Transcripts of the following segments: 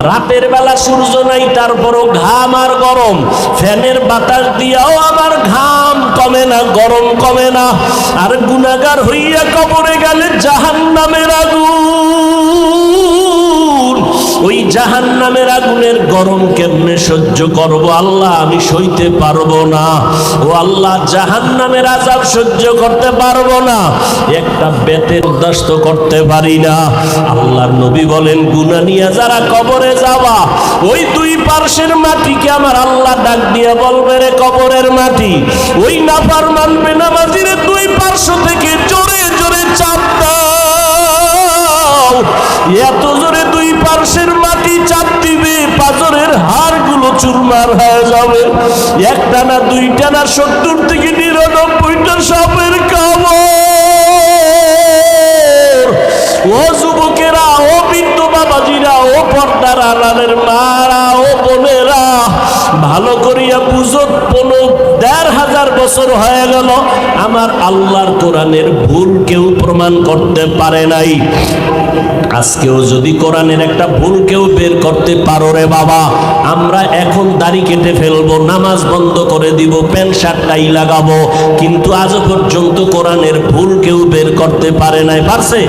রাতের বেলা সূর্য নাই, তারপরও ঘাম আর গরম। ফ্যানের বাতাস দিয়াও আমার ঘাম কমে না, গরম কমে না। আর গুনাগার হইয়া কবরে গেলে জাহান নামের আগুন। জাহান নামের আগুনের গরম কেমনে সহ্য করব? আল্লাহ, আমি সইতে পারব না। ও আল্লাহ জাহান নামের আজাব সহ্য করতে পারব না। একটা বেতের উদ্দাস্ত করতে পারি না। আল্লাহর নবী বলেন গুনা নিয়ে যারা কবরে যাওয়া, ওই দুই পার্শ্বের মাটিকে আমার আল্লাহ ডাক দিয়ে বলবে রে কবরের মাটি। ওই নাফার মানবে না মাঝিরে দুই পার্শ্ব থেকে জোরে জোরে চাপ দাও। এত জোরে দুই পার্শ্বের চুরমার হয়ে যাবে। একটা না দুইটা না সত্তর থেকে নিরানব্বইটা সাপের কামড়। ও যুবকেরা, ও বৃদ্ধ বাবাজিরা, ও পর্দার আলালের মারা, ও বোনেরা ভালো করিয়া বুঝো পনেরো দেড় হাজার বছর হয়ে গেল, আমার আল্লাহর কোরআনের ভুল কেউ প্রমাণ করতে পারে নাই। আজকেও যদি কোরআনের একটা ভুল কেউ বের করতে পারো রে বাবা, আমরা এখন দাড়ি কেটে ফেলব, নামাজ বন্ধ করে দিব, প্যান্ট শার্টটাই লাগাবো, কিন্তু আজও পর্যন্ত কোরআনের ভুল কেউ বের করতে পারে নাই, পারছে?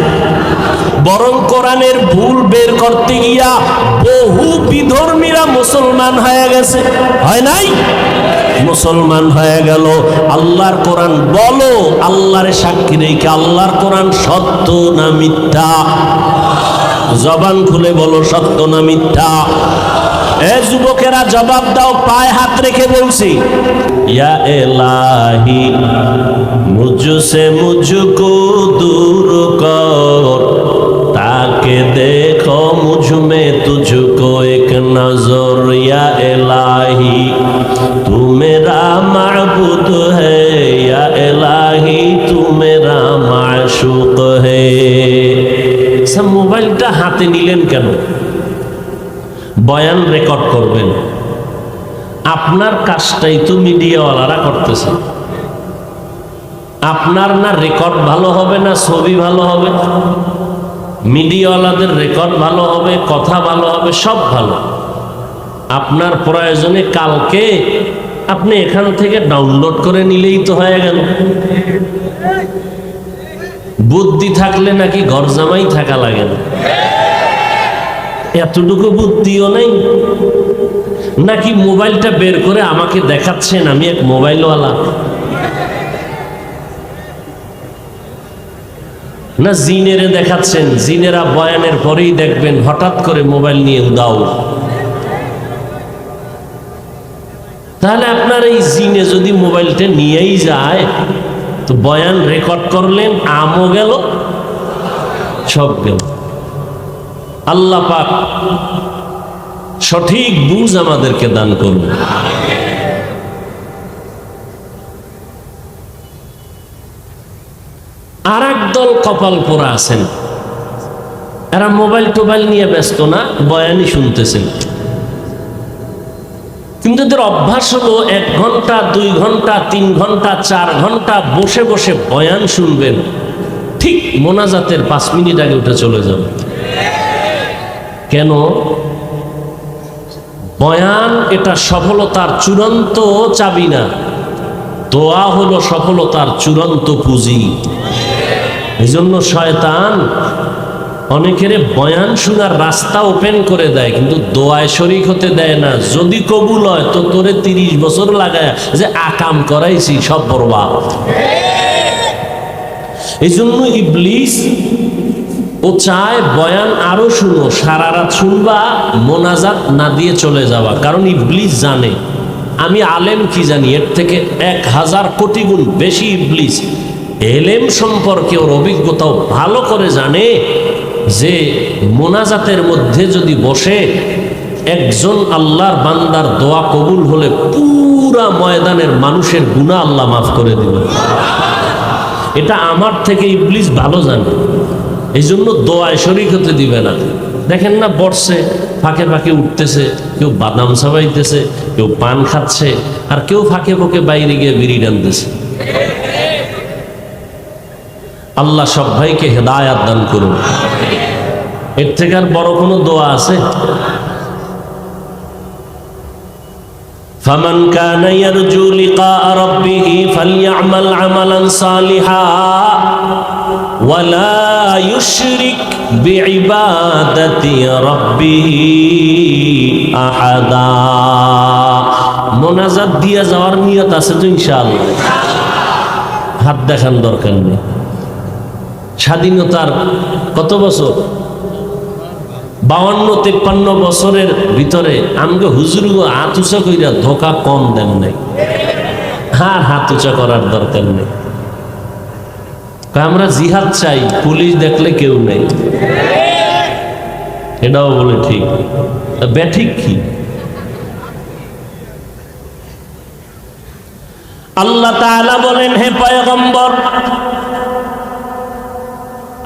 বরং কোরআনের ভুল বের করতে গিয়া বহু বিধর্মীরা মুসলমান হয়ে গেছে হয় নাই? মুসলমান হয়ে গেল। আল্লাহর কোরআন বলো, আল্লাহর সাক্ষী রেখে আল্লাহর কোরআন সত্য না মিথ্যা? জবান খুলে বলো, সত্য না মিথ্যা? এ যুবকেরা, জবাব দাও, পায়ে হাত রেখে বলছি। ইয়া এলাহি মুঝসে মুঝকো দূর। হাতে নিলেন কেন? বয়ান রেকর্ড করবেন। আপনার কাজটাই তো মিডিয়াওয়ালারা করতেছে। আপনার না রেকর্ড ভালো হবে না ছবি ভালো হবে? মিডিয়াওয়ালাদের রেকর্ড ভালো হবে, কথা ভালো হবে, সব ভালো। আপনার প্রয়োজনে কালকে আপনি এখান থেকে ডাউনলোড করে নিলেই তো হয়ে গেল। বুদ্ধি থাকলে নাকি ঘর জামাই থাকা লাগে না। এতটুকু বুদ্ধিও নেই। নাকি মোবাইলটা বের করে আমাকে দেখাচ্ছেন? আমি এক মোবাইলওয়ালা। না জিনেরে দেখাচ্ছেন? জিনেরা বয়ানের পরেই দেখবেন, হঠাৎ করে মোবাইল নিয়ে উদাও। তাহলে আপনার এই জিনে যদি মোবাইলটা নিয়েই যায়, তো বয়ান রেকর্ড করলেন, আমও গেল, সব গেল। আল্লাহ পাক সঠিক বুঝ আমাদেরকে দান করবে আর দল কপাল পোড়া আছেন। এরা মোবাইল টোবাইল নিয়ে ব্যস্ত না, বয়ানই শুনতেছেন। কিন্তু এদের অভ্যাস হলো এক ঘণ্টা, দুই ঘণ্টা, তিন ঘণ্টা, চার ঘণ্টা বসে বসে বয়ান শুনবেন। ঠিক মোনাজাতের পাঁচ মিনিট আগে উঠে চলে যাবে। কেন? বয়ান এটা সফলতার চূড়ান্ত চাবি না। দোয়া হলো সফলতার চূড়ান্ত পুঁজি। এই জন্য শয়তান অনেকের বয়ান শোনার রাস্তা ওপেন করে দেয়, কিন্তু দোয়ায় শরিক হতে দেয় না। যদি কবুল হয়, তো তোরে তিরিশ বছর লাগায় যে আকাম করাইছি, সব বরবাদ। এই জন্য ইবলিস ও চায় বয়ান আরও শুনো, সারা রাত শুনবা, মোনাজাত না দিয়ে চলে যাওয়া কারণ ইবলিস জানে। আমি আলেম কি জানি, এর থেকে এক হাজার কোটি গুণ বেশি ইবলিস। এলেম সম্পর্কে ওর অভিজ্ঞতাও ভালো করে জানে যে মোনাজাতের মধ্যে যদি বসে একজন আল্লাহর বান্দার দোয়া কবুল হলে পুরা ময়দানের মানুষের গুণা আল্লাহ মাফ করে দিবে। এটা আমার থেকে ইবলিস ভালো জানে। এই জন্য দোয়ায় শরিক হতে দিবে না। দেখেন না বর্ষে ফাঁকে ফাঁকে উঠতেছে, কেউ বাদাম সাবাইতেছে কেউ পান খাচ্ছে, আর কেউ ফাঁকে ফাঁকে বাইরে গিয়ে বিড়ি টানতেছে আল্লাহ সব ভাইকে হেদায়াত দান করুন। এর থেকে আর বড় কোনো দোয়া আছে? فمن كان يرجو لقاء ربه فليعمل عملا صالحا ولا يشرك بعبادة ربه أحدا মোনাজাত দিয়া যাওয়ার নিয়ত আছে তো ইনশাআল্লাহ হাত দেখান দরকার নেই স্বাধীনতার কত বছর বাউন্ন তেপ্পান্ন বছরের ভিতরে আমাকে হুজুরগো হাত উঁচা কইরা ধোকা কম দেন নাই আর হাত উঁচা করার দরকার নেই কয় আমরা জিহাদ চাই, পুলিশ দেখলে কেউ নেই। এটাও বলে ঠিক। ব্যাঠিক কি? আল্লাহ তাআলা বলেন, হে পয়গম্বর,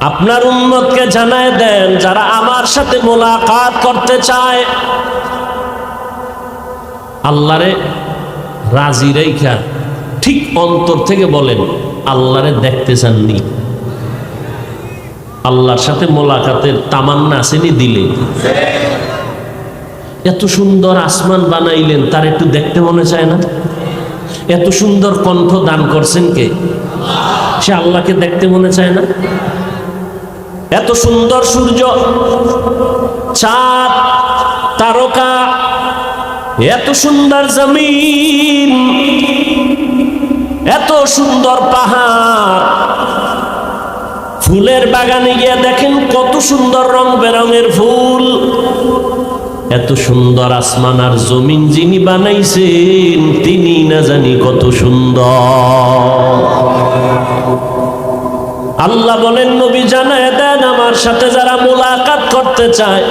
আপনার উন্মতকে জানায় দেন, যারা আমার সাথে মোলাকাত করতে চায়, আল্লাহরে রাজি রেখা ঠিক অন্তর থেকে বলেন। আল্লাহরে দেখতে চাননি। আল্লাহর সাথে মোলাকাতের তামান্না আসেনি দিলে। এত সুন্দর আসমান বানাইলেন, তার একটু দেখতে মনে চায় না? এত সুন্দর কণ্ঠ দান করছেন কে? সে আল্লাহকে দেখতে মনে চায় না? এত সুন্দর সূর্য, চাঁদ, তারকা, এত সুন্দর জমিন এত সুন্দর পাহাড়। ফুলের বাগানে গিয়ে দেখেন কত সুন্দর রং বেরঙের ফুল। এত সুন্দর আসমান আর জমিন যিনি বানাইছেন, তিনি না জানি কত সুন্দর। আল্লাহ বলেন, নবী জানায় দেন আমার সাথে যারা মোলাকাত করতে চায়,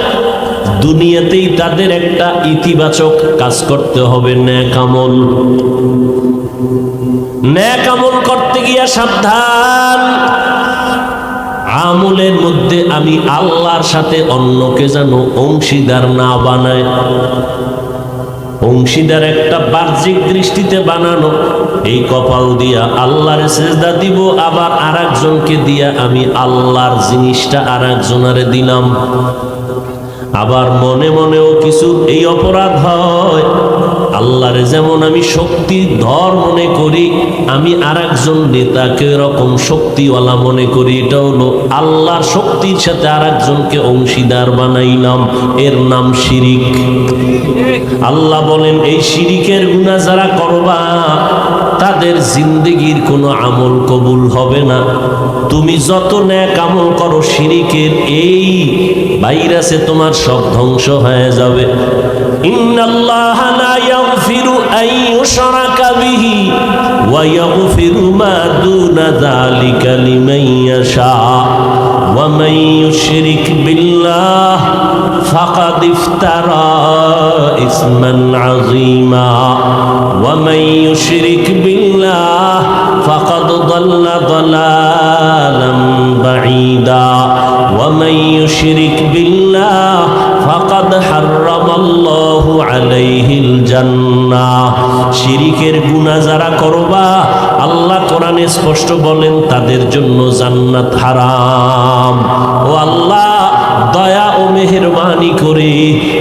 দুনিয়াতেই তাদের একটা ইতিবাচক কাজ করতে হবে ন্যাক আমল ন্যাক করতে গিয়া সাবধান। আমলের মধ্যে আমি আল্লাহর সাথে অন্যকে যেন অংশীদার না বানায় অংশীদার একটা বাহ্যিক দৃষ্টিতে বানানো। এই কপাল দিয়া আল্লাহর সেজদা দিব, আবার আর একজনকে দিয়া আমি আল্লাহর জিনিসটা আর একজনারে দিলাম। আবার মনে মনেও কিছু এই অপরাধ হয়। আল্লাহরে যেমন আমি শক্তি ধর মনে করি, আমি আর একজন নেতাকে এরকম শক্তিওয়ালা মনে করি, এটা হলো আল্লাহর শক্তির সাথে আর একজনকে অংশীদার বানাইলাম, এর নাম শিরিক। আল্লাহ বলেন, এই শিরিকের গুণা যারা করবা, তাদের জিন্দগির কোনো আমল কবুল হবে না। তুমি যত ন্যাক আমল করো শিরিকের, এই ভাইরাসে তোমার সব ধ্বংস হয়ে যাবে। ইন্নাল্লাহ লা يغفر أن يشرك به ويغفر ما دون ذلك لمن يشاء ومن يشرك بالله ইউশরিক বিল্লাহ ফাকাদ ইফতারা ইসমান আযীমা ওয়া মান ইউশরিক বিল্লাহ ফাকাদ ضل ضلالا بعيدا ومن يشرك بالله فقد حرم الله عليه الجنة শিরিকের গুনাহ যারা করবা আল্লাহ কোরআনে স্পষ্ট বলেন তাদের জন্য জান্নাত হারাম ও আল্লাহ দয়া ও মেহেরবানি করে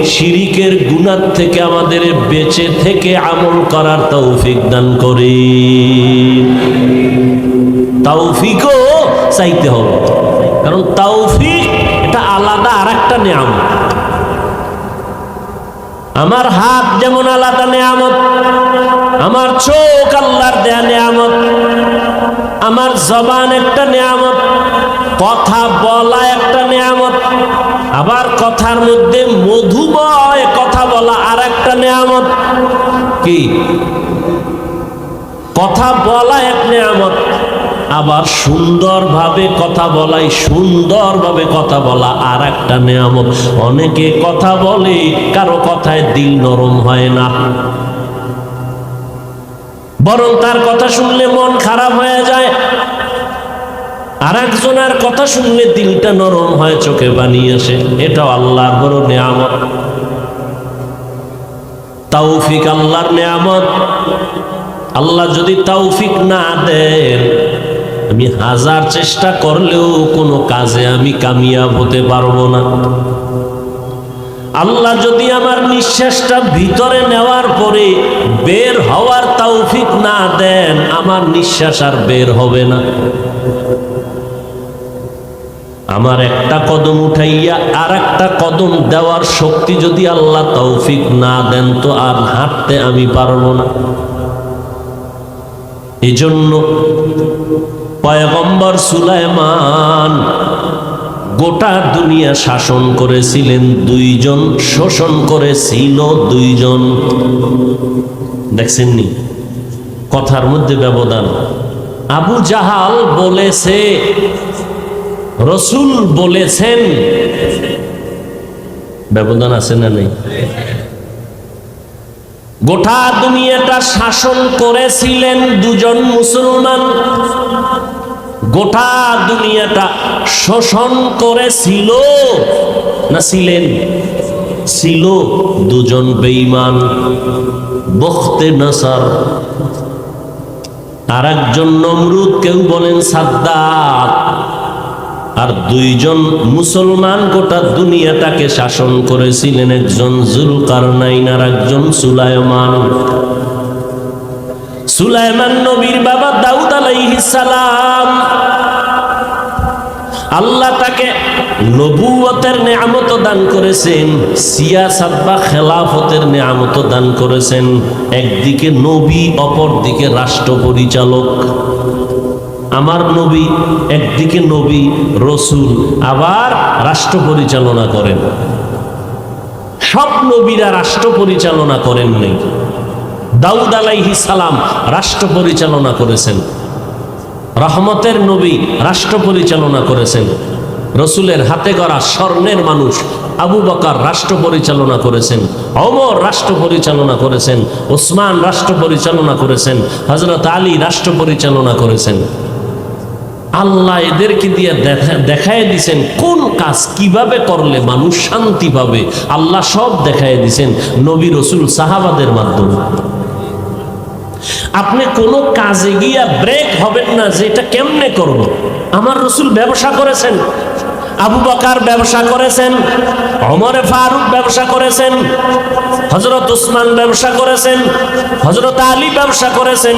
শিরিকের গুণার থেকে আমাদের বেঁচে থেকে আমল করার তৌফিক দান করে। তৌফিকও চাইতে হবে। কারণ তৌফিক এটা আলাদা আর একটা নিয়ামত। আমার হাত যেমন আলাদা নিয়ামত, আমার চোখ আল্লাহর দেয়া নিয়ামত, আমার জবান একটা নিয়ামত কথা বলা একটা নিয়ামত। আবার কথার মধ্যে মধুময় কথা বলা আর একটা নিয়ামত। কি? কথা বলা এক নিয়ামত। আবার সুন্দরভাবে কথা বলাই, সুন্দরভাবে কথা বলা আর একটা নিয়ামত। অনেকে কথা বলে, কারও কথায় দিল নরম হয় না। বরং তার কথা শুনলে মন খারাপ হয়ে যায়। আর একজনের কথা শুনলে দিলটা নরম হয়, চোখে বানিয়ে আসে। এটাও আল্লাহর বড় নেয়ামত। তাওফিক আল্লাহর নেয়ামত। আল্লাহ যদি তাওফিক না দেন, আমি হাজার চেষ্টা করলেও কোনো কাজে আমি কামিয়াব হতে পারব না। আল্লাহ যদি আমার নিঃশ্বাসটা ভিতরে নেওয়ার পরে বের হওয়ার তৌফিক না দেন, আমার নিঃশ্বাস আর বের হবে না। আমার একটা কদম উঠাইয়া আর একটা কদম দেওয়ার শক্তি যদি আল্লাহ তৌফিক না দেন তো আর হাঁটতে আমি পারব না। এই জন্য পয়গম্বর সুলাইমান গোটা দুনিয়া শাসন করেছিলেন, দুইজন শোষণ করেছিল, দুইজন। দেখছেননি কথার মধ্যে ব্যবধান। আবু জাহাল বলেছে রসুল বলেছেন। ব্যবধান আছে না নেই? গোটা দুনিয়াটা শাসন করেছিলেন দুজন মুসলমান। গোটা দুনিয়াটা শোষণ করেছিল না ছিলেন? ছিল দুজন বেঈমান, বখতে নাসার। আর একজন নমরুদ কেউ বলেন সাদ্দাত। আর দুইজন মুসলমান গোটা দুনিয়াটাকে শাসন করেছিলেন একজন জুলকারনাইন আর একজন সুলায়মান সুলাইমান নবীর বাবা দাউদ সালাম। আল্লাহ তাকে নবুয়তের নেয়ামত দান করেছেন, সিয়াসাত বা খেলাফতের নেয়ামত দান করেছেন। একদিকে নবী অপর দিকে রাষ্ট্র পরিচালক আমার নবী, একদিকে নবী, রসুল, আবার রাষ্ট্র পরিচালনা করেন। সব নবীরা রাষ্ট্র পরিচালনা করেন নাই। দাউদ আলাইহি সালাম রাষ্ট্র পরিচালনা করেছেন। রহমতের নবী রাষ্ট্র পরিচালনা করেছেন। রসুলের হাতে গড়া স্বর্ণের মানুষ আবু বকার রাষ্ট্র পরিচালনা করেছেন। অমর রাষ্ট্র পরিচালনা করেছেন। ওসমান রাষ্ট্র পরিচালনা করেছেন। হজরত আলী রাষ্ট্র পরিচালনা করেছেন। আল্লাহ এদেরকে দিয়ে দেখা দেখায় দিছেন, কোন কাজ কীভাবে করলে মানুষ শান্তি পাবে? আল্লাহ সব দেখায় দিছেন নবী রসুল সাহাবাদের মাধ্যমে। আপনি কোনো কাজে গিয়া ব্রেক হবেন না যে এটা কেমনে করব? আমার রসুল ব্যবসা করেছেন আবু বকার ব্যবসা করেছেন অমরে ফারুক ব্যবসা করেছেন হজরত উসমান ব্যবসা করেছেন হজরত আলী ব্যবসা করেছেন,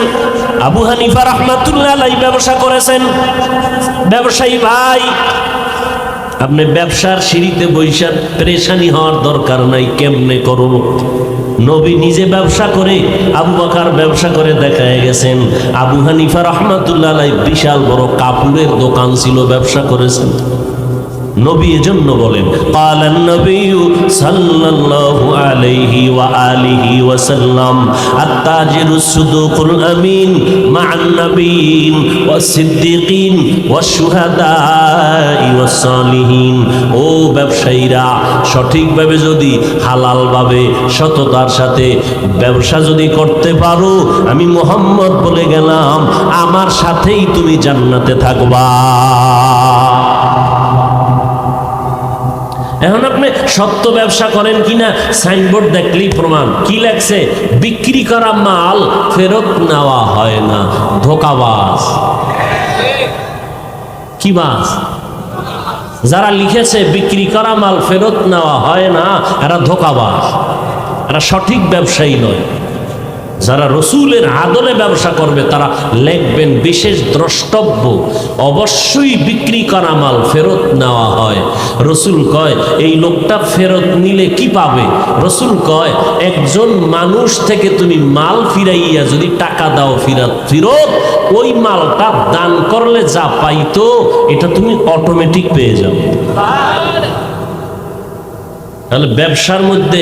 আবু হানিফা রহমাতুল্লাহ আলাই ব্যবসা করেছেন। ব্যবসায়ী ভাই, আপনি ব্যবসার সিঁড়িতে বৈশাখ পরেশানি হওয়ার দরকার নাই, কেমনে করব নবী নিজে ব্যবসা করে, আবু বাকার ব্যবসা করে দেখায় গেছেন। আবু হানিফা রহমাতুল্লাহ বিশাল বড় কাপড়ের দোকান ছিল, ব্যবসা করেছেন। নবী এজন্য বলেন, কালান নবী সাল্লাল্লাহু আলাইহি ওয়া আলিহি ওয়া সাল্লাম আত-তাজিরুস সুদুকুল আমিন মা'আন নবীন ওয়াস সিদ্দিকিন ওয়াস শুহাদাই ওয়াস সালিহিন। ও ব্যবসায়ীরা, সঠিকভাবে যদি হালাল ভাবে সততার সাথে ব্যবসা যদি করতে পারো, আমি মোহাম্মদ বলে গেলাম, আমার সাথেই তুমি জান্নাতে থাকবা। সত্য ব্যবসা করেন কিনা? সাইনবোর্ড দেখলেই প্রমাণ। কি লাগছে বিক্রি করা মাল ফেরত নেওয়া হয় না। ধোকাবাজ। কি বাস যারা লিখেছে, বিক্রি করা মাল ফেরত নেওয়া হয় না, এরা ধোকাবাজ। এরা সঠিক ব্যবসায়ী নয়। যারা রসুলের আদলে ব্যবসা করবে, তারা লিখবেন বিশেষ দ্রষ্টব্য। অবশ্যই বিক্রি করা মাল ফেরত নেওয়া হয়। রসুল কয়, এই লোকটা ফেরত নিলে কি পাবে? রসুল কয়, একজন মানুষ থেকে তুমি মাল ফিরাইয়া যদি টাকা দাও ফিরত ফিরত, ওই মালটা দান করলে যা পাইতো, এটা তুমি অটোমেটিক পেয়ে যাও তাহলে ব্যবসার মধ্যে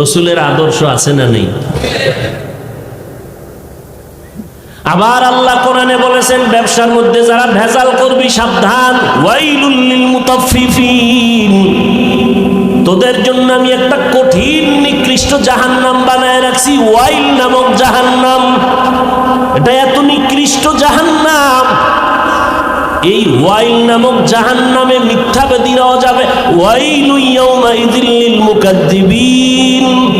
রসুলের আদর্শ আছে না নেই? আবার আল্লাহ কোরআনে বলেছেন, ব্যবসার মধ্যে যারা ভেজাল করবি সাবধান। তোদের জন্য আমি একটা কঠিন, নিকৃষ্ট জাহান্নাম বানায় রাখছি, ওয়াইল নামক জাহান্নাম। এটা এত নিকৃষ্ট জাহান্নাম। এই ওয়াইল নামক জাহান্নামে মিথ্যাবাদী দেওয়া যাবে। ওয়াইল ইয়াউমা ইযিল লিল মুকাদ্দিবিন।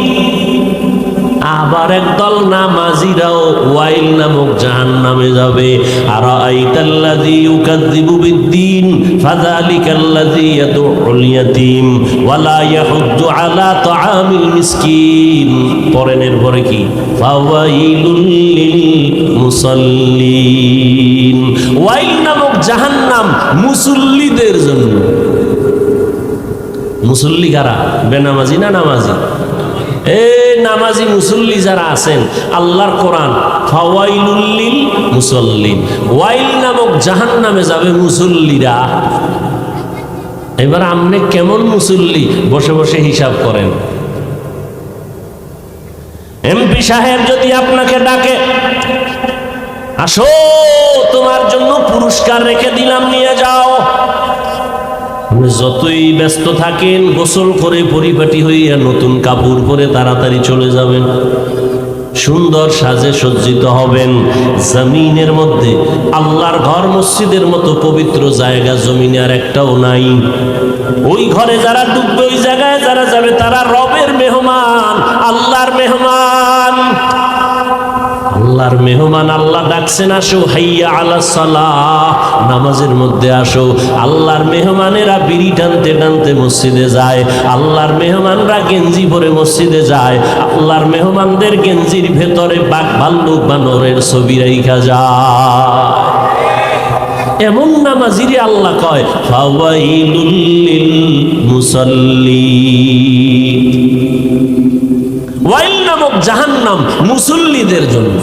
আবার একদল নামাজিরাও ওয়াইল নামক জাহান নামে যাবে। আর আইতাল্লাযী ইউকাযযিবু বিদ্দীন, ফাযালিকাল্লাযী ইয়াদউল ইয়াতীম, ওয়ালা আলা তাআমিল মিসকিন। কি? ফাওয়াইলুল লিল মুসাল্লিন ওয়াইল নামক জাহান্নাম মুসল্লিদের জন্য। মুসল্লি কারা? বেনামাজি না নামাজি? এ নামাজি মুসল্লি যারা আছেন, আল্লাহর কোরআন, ফাওয়াইলুল্লিল মুসল্লিন। ওয়াইল নামক জাহান নামে যাবে মুসল্লিরা। এবার আপনি কেমন মুসল্লি? বসে বসে হিসাব করেন। এমপি সাহেব যদি আপনাকে ডাকে, আসো, তোমার জন্য পুরস্কার রেখে দিলাম, নিয়ে যাও। যতই ব্যস্ত থাকেন, গোসল করে পরিপাটি হইয়া নতুন কাপড় পরে তাড়াতাড়ি চলে যাবেন। সুন্দর সাজে সজ্জিত হবেন। জমিনের মধ্যে, আল্লাহর ঘর মসজিদের মতো পবিত্র জায়গা, জমিনে আর একটাও নাই। ওই ঘরে যারা ডুববে, ওই জায়গায় যারা যাবে, তারা রবের মেহমান, আল্লাহর মেহমান। আল্লাহর মেহমান আল্লাহ ডাকছেন, আসো, হাইয়া আলা সালাহ। নামাজের মধ্যে আসো। আল্লাহর মেহমানেরা বিড়ি টানতে টানতে মসজিদে যায়। আল্লাহর মেহমানরা গেঞ্জি পরে মসজিদে যায়। আল্লাহর মেহমানদের গেঞ্জির ভেতরে বাঘ ভাল্লুক বানরের ছবি রেখা যায়। এমন নামাজিরে আল্লাহ কয়, ফাওয়াইলুল লিল মুসাল্লিন। ওয়াইল নামক জাহান্নাম মুসল্লিদের জন্য।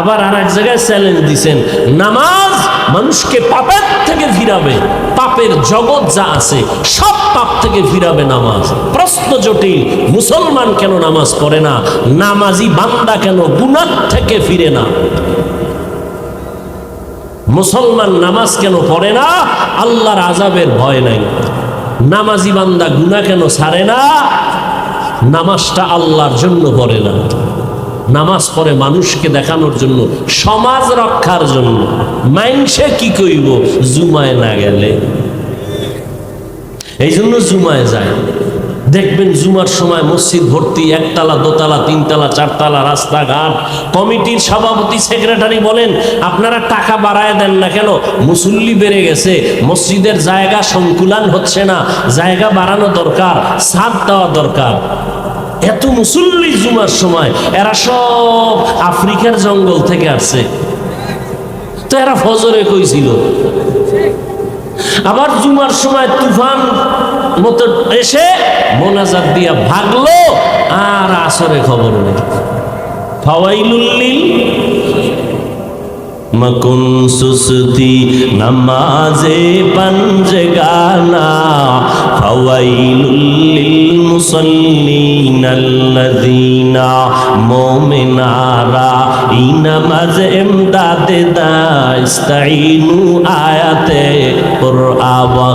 আবার আর এক জায়গায় চ্যালেঞ্জ দিছেন, নামাজ মানুষকে পাপের থেকে ফিরাবে পাপের জগৎ যা আছে, সব পাপ থেকে ফিরাবে নামাজ। প্রশ্ন জটিল, মুসলমান কেন নামাজ পড়ে না? নামাজি বান্দা কেন গুনার থেকে ফিরে না? মুসলমান নামাজ কেন পড়ে না? আল্লাহর আজাবের ভয় নাই। নামাজি বান্দা গুনা কেন ছাড়ে না? নামাজটা আল্লাহর জন্য পড়ে না। নামাজ পড়ে মানুষকে দেখানোর জন্য, সমাজ রক্ষার জন্য। মাইনসে কি কইব? জুমায় না গেলে। এই জন্য জুমায় যায়। দেখবেন জুমার সময় মসজিদ ভর্তি, একতলা, দোতলা, তিনতলা, চারতলা, রাস্তাঘাট। কমিটির সভাপতি, সেক্রেটারি বলেন, আপনারা টাকা বাড়ায় দেন না কেন? মুসল্লি বেড়ে গেছে। মসজিদের জায়গা সংকুলান হচ্ছে না। জায়গা বাড়ানো দরকার, ছাদ দেওয়া দরকার। এত মুসল্লি জুমার সময়, এরা সব আফ্রিকার জঙ্গল থেকে আসছে। তো এরা ফজরে কইছিল আবার জুমার সময় তুফান মতো এসে মোনাজাত দিয়া ভাগলো, আর আসরে খবর নেই। ফাওয়াইলুল্লিল মকুন সুসতি নমাজে পঞ্জে গানা ফাওয়াইলুল্লিল মুসল্লিনাল্লাযীনা, মুমিনারা, ইনামাজ ইমদাদে দাস্তাইনু আয়াতে কুরআন ওয়া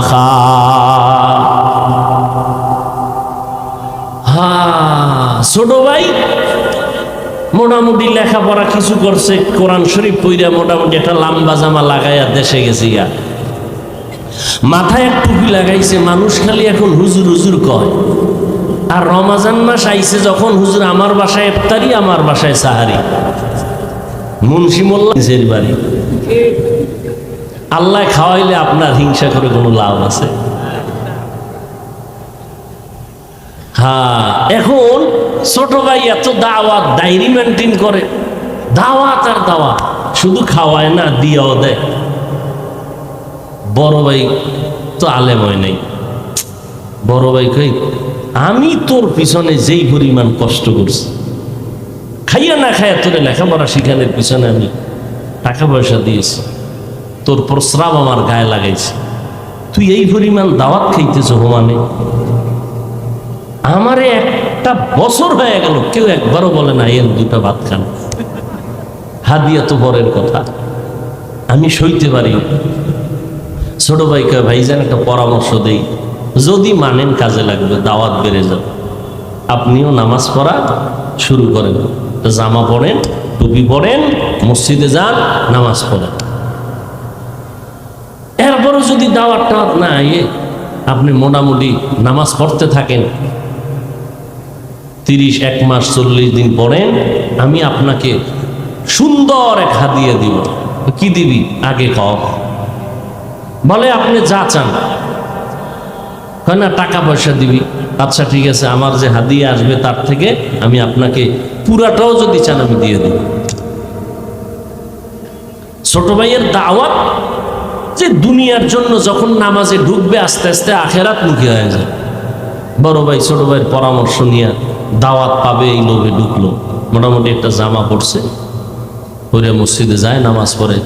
হ্যাঁ ছোট ভাই মোটামুটি লেখাপড়া কিছু করছে, কোরআন শরীফ পইরা মোটামুটি একটা লম্বা জামা লাগাইয়া দেশে গেছি গা মাথায় এক টুপি লাগাইছে, মানুষ খালি এখন হুজুর হুজুর কয়। আর রমাজান মাস আইছে যখন হুজুর আমার বাসায় ইফতারি, আমার বাসায় সাহারি। মুন্সি মোল্লা নিজের বাড়ি। আল্লাহ খাওয়াইলে আপনার হিংসা করে কোনো লাভ আছে? হ্যাঁ এখন ছোট ভাই এত দাওয়াত ডায়েরি মেনটেন করে। দাওয়াত আর দাওয়াত। শুধু খাওয়ায় না, দিয়েও দেয়। বড় ভাই তো আলেম হয় নাই। বড় ভাই কই, আমি তোর পিছনে যেই পরিমাণ কষ্ট করছি, খাইয়া না খাইয়া তোরে লেখাপড়া শিখানোর পিছনে আমি টাকা পয়সা দিয়েছি, তোর প্রস্রাব আমার গায়ে লাগাইছে। তুই এই পরিমাণ দাওয়াত খাইতেছ হোমানে আমারে একটা বছর হয়ে গেল, কেউ একবারও বলে না এর দুটা ভাত খান। হাদিয়া তো বরের কথা। আমি সইতে পারি। ছোট ভাইকে, ভাইজান, একটা পরামর্শ দেই। যদি মানেন কাজে লাগবে, দাওয়াত বেড়ে যাবে। আপনিও নামাজ পড়া শুরু করেন। জামা পড়েন, টুপি পড়েন, মসজিদে যান, নামাজ পড়েন। এরপরও যদি দাওয়াত টাওয়াত না আপনি মোটামুটি নামাজ পড়তে থাকেন। তিরিশ, এক মাস, চল্লিশ দিন পরে আমি আপনাকে সুন্দর এক হাদিয়া দিব। কি দিবি? আগে কও। বলে, আপনি যা চান। না, টাকা পয়সা দিবি। আচ্ছা ঠিক আছে, আমার যে হাদিয়া আসবে তার থেকে আমি আপনাকে পুরাটাও যদি চান, আমি দিয়ে দেব। ছোট ভাইয়ের দাওয়াত যে দুনিয়ার জন্য যখন নামাজে ঢুকবে, আস্তে আস্তে আখেরাত মুখী হয়ে যায়। বড় ভাই, ছোট ভাইয়ের পরামর্শ নিয়ে দাওয়াত পাবে এই লোভে ঢুকলো মোটামুটি একটা জামা পড়ছে। পরে মসজিদে যায় নামাজ পড়ে